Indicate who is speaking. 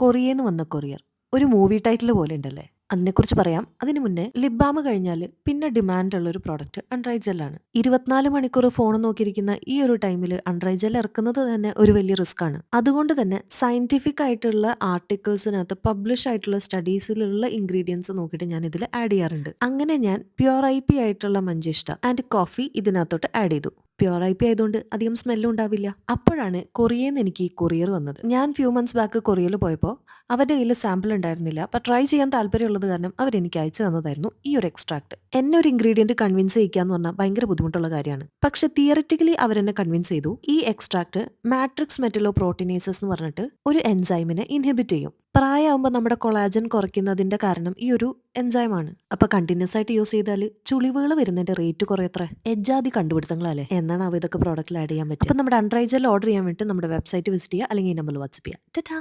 Speaker 1: കൊറിയേന്ന് വന്ന കൊറിയർ. ഒരു movie title പോലെ ഉണ്ടല്ലേ? അതിനെക്കുറിച്ച് പറയാം. അതിനു മുന്നേ ലിബാമ് ബാം കഴിഞ്ഞാൽ പിന്നെ ഡിമാൻഡ് ഉള്ള ഒരു പ്രോഡക്റ്റ് അൺഡ്രൈ ജെല്ലാണ് ഇരുപത്തിനാല് മണിക്കൂർ ഫോൺ നോക്കിയിരിക്കുന്ന ഈ ഒരു ടൈമിൽ അൺഡ്രൈ ജെൽ ഇറക്കുന്നത് തന്നെ ഒരു വലിയ റിസ്ക് ആണ്. അതുകൊണ്ട് തന്നെ സയന്റിഫിക് ആയിട്ടുള്ള ആർട്ടിക്കിൾസിനകത്ത് പബ്ലിഷ് ആയിട്ടുള്ള സ്റ്റഡീസിലുള്ള ഇൻഗ്രീഡിയൻസ് നോക്കിയിട്ട് ഞാൻ ഇതിൽ ആഡ് ചെയ്യാറുണ്ട്. അങ്ങനെ ഞാൻ പ്യുർ ഐ പി ആയിട്ടുള്ള മഞ്ചേഷ്ട ആൻഡ് കോഫി ഇതിനകത്തോട്ട് ആഡ് ചെയ്തു. പ്യുവർ ഐ പി ആയതുകൊണ്ട് അധികം സ്മെല്ലും ഉണ്ടാവില്ല. അപ്പോഴാണ് കൊറിയന്ന് എനിക്ക് ഈ കൊറിയർ വന്നത്. ഞാൻ ഫ്യൂ മന്ത്സ് ബാക്ക് കൊറിയയിൽ പോയപ്പോൾ അവരുടെ കയ്യിൽ സാമ്പിൾ ഉണ്ടായിരുന്നില്ല. അപ്പോൾ ട്രൈ ചെയ്യാൻ താല്പര്യമുള്ളത് കാരണം അവർ എനിക്ക് അയച്ചു തന്നതായിരുന്നു ഈ ഒരു എക്സ്ട്രാക്ട് എന്നെ ഒരു ഇൻഗ്രീഡിയന്റ് കൺവിൻസ് ചെയ്യിക്കുക എന്ന് പറഞ്ഞാൽ ഭയങ്കര ബുദ്ധിമുട്ടുള്ള കാര്യമാണ്. പക്ഷെ തിയററ്റിക്കലി അവരെന്നെ കൺവിൻസ് ചെയ്തു. ഈ എക്സ്ട്രാക്ട് മാട്രിക്സ് മെറ്റലോ പ്രോട്ടീനേസസ് എന്ന് പറഞ്ഞിട്ട് ഒരു എൻസൈമിനെ ഇൻഹിബിറ്റ് ചെയ്യും. പ്രായമാകുമ്പോൾ നമ്മുടെ കൊളാജൻ കുറയ്ക്കുന്നതിന്റെ കാരണം ഈ ഒരു എൻസൈമാണ് അപ്പൊ കണ്ടിന്യൂസ് ആയിട്ട് യൂസ് ചെയ്താൽ ചുളിവുകൾ വരുന്നതിന്റെ റേറ്റ് കുറേ അത്ര എജാതി കണ്ടുപിടുത്തങ്ങളല്ലേ? എന്നാണ് അവ ഇതൊക്കെ പ്രോഡക്റ്റിൽ ആഡ് ചെയ്യാൻ പറ്റും അപ്പൊ നമ്മുടെ അൺഡ്രൈജൽ ഓർഡർ ചെയ്യാൻ വേണ്ടി നമ്മുടെ വെബ്സൈറ്റ് വിസിറ്റ് ചെയ്യുക അല്ലെങ്കിൽ ഈ നമ്പറിൽ വാട്സ്ആപ്പ് ചെയ്യുക. ടാ